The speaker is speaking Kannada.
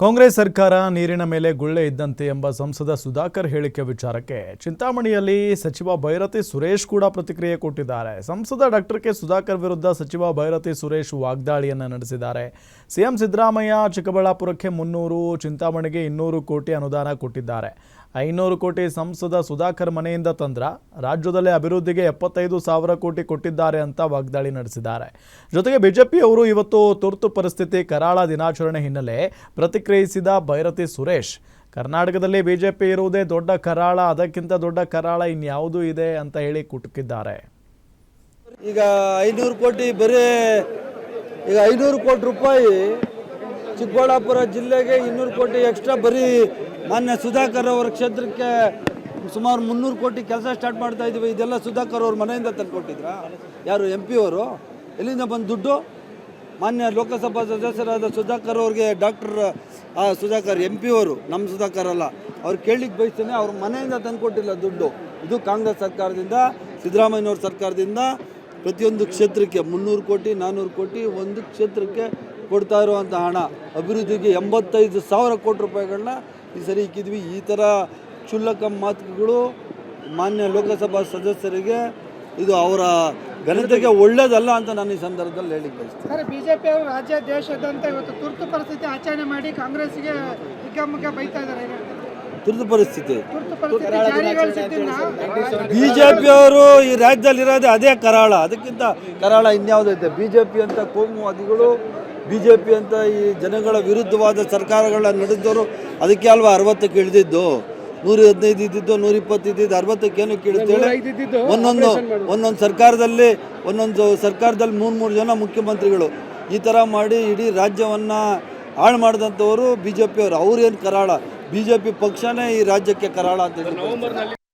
ಕಾಂಗ್ರೆಸ್ ಸರ್ಕಾರ ನೀರಿನ ಮೇಲೆ ಗುಳ್ಳೆ ಇದ್ದಂತೆ ಎಂಬ ಸಂಸದ ಸುಧಾಕರ್ ಹೇಳಿಕೆ ವಿಚಾರಕ್ಕೆ ಚಿಂತಾಮಣಿಯಲ್ಲಿ ಸಚಿವ ಭೈರತಿ ಸುರೇಶ್ ಕೂಡ ಪ್ರತಿಕ್ರಿಯೆ ಕೊಟ್ಟಿದ್ದಾರೆ. ಸಂಸದ ಡಾಕ್ಟರ್ ಕೆ ಸುಧಾಕರ್ ವಿರುದ್ಧ ಸಚಿವ ಭೈರತಿ ಸುರೇಶ್ ವಾಗ್ದಾಳಿಯನ್ನು ನಡೆಸಿದ್ದಾರೆ. ಸಿಎಂ ಸಿದ್ದರಾಮಯ್ಯ ಚಿಕ್ಕಬಳ್ಳಾಪುರಕ್ಕೆ ಮುನ್ನೂರು, ಚಿಂತಾಮಣಿಗೆ ಇನ್ನೂರು ಕೋಟಿ ಅನುದಾನ ಕೊಟ್ಟಿದ್ದಾರೆ. ಐನೂರು ಕೋಟಿ ಸಂಸದ ಸುಧಾಕರ್ ಮನೆಯಿಂದ ತಂದ್ರ ರಾಜ್ಯದಲ್ಲಿ ಅಭಿವೃದ್ಧಿಗೆ ಎಪ್ಪತ್ತೈದು ಸಾವಿರ ಕೋಟಿ ಕೊಟ್ಟಿದ್ದಾರೆ ಅಂತ ವಾಗ್ದಾಳಿ ನಡೆಸಿದ್ದಾರೆ. ಜೊತೆಗೆ ಬಿಜೆಪಿಯವರು ಇವತ್ತು ತುರ್ತು ಪರಿಸ್ಥಿತಿ ಕರಾಳ ದಿನಾಚರಣೆ ಹಿನ್ನೆಲೆ ಪ್ರತಿಕ್ರಿಯಿಸಿದ ಭೈರತಿ ಸುರೇಶ್, ಕರ್ನಾಟಕದಲ್ಲಿ ಬಿಜೆಪಿ ಇರುವುದೇ ದೊಡ್ಡ ಕರಾಳ, ಅದಕ್ಕಿಂತ ದೊಡ್ಡ ಕರಾಳ ಇನ್ಯಾವುದೂ ಇದೆ ಅಂತ ಹೇಳಿ ಕುಟುಕಿದ್ದಾರೆ. ಈಗ ಐನೂರು ಕೋಟಿ ಬರೀ ಈಗ ಐನೂರು ಕೋಟಿ ರೂಪಾಯಿ ಚಿಕ್ಕಬಳ್ಳಾಪುರ ಜಿಲ್ಲೆಗೆ ಇನ್ನೂರು ಕೋಟಿ ಎಕ್ಸ್ಟ್ರಾ ಬರೀ ಮಾನ್ಯ ಸುಧಾಕರ್ ಅವರ ಕ್ಷೇತ್ರಕ್ಕೆ ಸುಮಾರು ಮುನ್ನೂರು ಕೋಟಿ ಕೆಲಸ ಸ್ಟಾರ್ಟ್ ಮಾಡ್ತಾ ಇದ್ದೀವಿ. ಇದೆಲ್ಲ ಸುಧಾಕರ್ ಅವ್ರ ಮನೆಯಿಂದ ತಂದುಕೊಟ್ಟಿದ್ರಾ? ಯಾರು ಎಂ ಪಿ ಅವರು? ಎಲ್ಲಿಂದ ಬಂದು ದುಡ್ಡು? ಮಾನ್ಯ ಲೋಕಸಭಾ ಸದಸ್ಯರಾದ ಸುಧಾಕರ್ ಅವ್ರಿಗೆ ಡಾಕ್ಟರ್ ಸುಧಾಕರ್ ಎಂ ಪಿ ಅವರು ನಮ್ಮ ಸುಧಾಕರ್ ಅಲ್ಲ, ಅವ್ರು ಕೇಳಲಿಕ್ಕೆ ಬಯಸ್ತೇನೆ, ಅವ್ರ ಮನೆಯಿಂದ ತಂದುಕೊಟ್ಟಿಲ್ಲ ದುಡ್ಡು. ಇದು ಕಾಂಗ್ರೆಸ್ ಸರ್ಕಾರದಿಂದ ಸಿದ್ದರಾಮಯ್ಯವ್ರ ಸರ್ಕಾರದಿಂದ ಪ್ರತಿಯೊಂದು ಕ್ಷೇತ್ರಕ್ಕೆ ಮುನ್ನೂರು ಕೋಟಿ ನಾನ್ನೂರು ಕೋಟಿ, ಒಂದು ಕ್ಷೇತ್ರಕ್ಕೆ ಕೊಡ್ತಾ ಇರುವಂಥ ಹಣ ಅಭಿವೃದ್ಧಿಗೆ ಎಂಬತ್ತೈದು ಸಾವಿರ ಕೋಟಿ ರೂಪಾಯಿಗಳನ್ನ ಈ ಸರಿ ಇಕ್ಕಿದ್ವಿ. ಈ ಥರ ಕ್ಷುಲ್ಲಕ ಮಾತುಗಳು ಮಾನ್ಯ ಲೋಕಸಭಾ ಸದಸ್ಯರಿಗೆ ಇದು ಅವರ ಘನತೆಗೆ ಒಳ್ಳೇದಲ್ಲ ಅಂತ ನಾನು ಈ ಸಂದರ್ಭದಲ್ಲಿ ಹೇಳಿಕ್ಕೆ ಬಯಸ್ತೇನೆ. ಬಿಜೆಪಿ ಅವರು ರಾಜ್ಯ ದೇಶದಂತ ಇವತ್ತು ತುರ್ತು ಪರಿಸ್ಥಿತಿ ಆಚರಣೆ ಮಾಡಿ ಕಾಂಗ್ರೆಸ್ಗೆ ಹಿಗ್ಗಾಮುಗ್ಗ ಬೈತಾ ಇದ್ದಾರೆ. ತುರ್ತು ಪರಿಸ್ಥಿತಿ. ತುರ್ತು ಪರಿಸ್ಥಿತಿ ಜಾರಿಗೊಳಿಸಿದ್ದನ್ನ ಬಿ ಜೆ ಪಿಯವರು ಈ ರಾಜ್ಯದಲ್ಲಿ ಇರೋದೇ ಅದೇ ಕರಾಳ. ಅದಕ್ಕಿಂತ ಕರಾಳ ಇನ್ಯಾವುದೈತೆ ಬಿ ಜೆ ಪಿ ಅಂತ ಕೋಮುವಾದಿಗಳು ಬಿ ಜೆ ಪಿ ಅಂತ ಈ ಜನಗಳ ವಿರುದ್ಧವಾದ ಸರ್ಕಾರಗಳನ್ನ ನಡೆದವರು ಅದಕ್ಕೆ ಅಲ್ವಾ ಅರವತ್ತಕ್ಕೆ ಇಳಿದಿದ್ದು? ನೂರ ಹದಿನೈದು ಇದ್ದಿದ್ದು ನೂರ ಇಪ್ಪತ್ತು ಇದ್ದಿದ್ದು ಅರವತ್ತಕ್ಕೆ ಏನಕ್ಕೆ ಇಳಿತೇಳಿ ಒಂದೊಂದು ಒಂದೊಂದು ಸರ್ಕಾರದಲ್ಲಿ ಒಂದೊಂದು ಸರ್ಕಾರದಲ್ಲಿ ಮೂರು ಮೂರು ಜನ ಮುಖ್ಯಮಂತ್ರಿಗಳು. ಈ ಥರ ಮಾಡಿ ಇಡೀ ರಾಜ್ಯವನ್ನು ಹಾಳು ಮಾಡಿದಂಥವರು ಬಿ ಜೆ ಪಿಯವರು ಅವ್ರೇನು ಕರಾಳ? ಬಿ ಜೆ ಪಿ ಪಕ್ಷನೇ ಈ ರಾಜ್ಯಕ್ಕೆ ಕರಾಳ ಅಂತ ಹೇಳಿ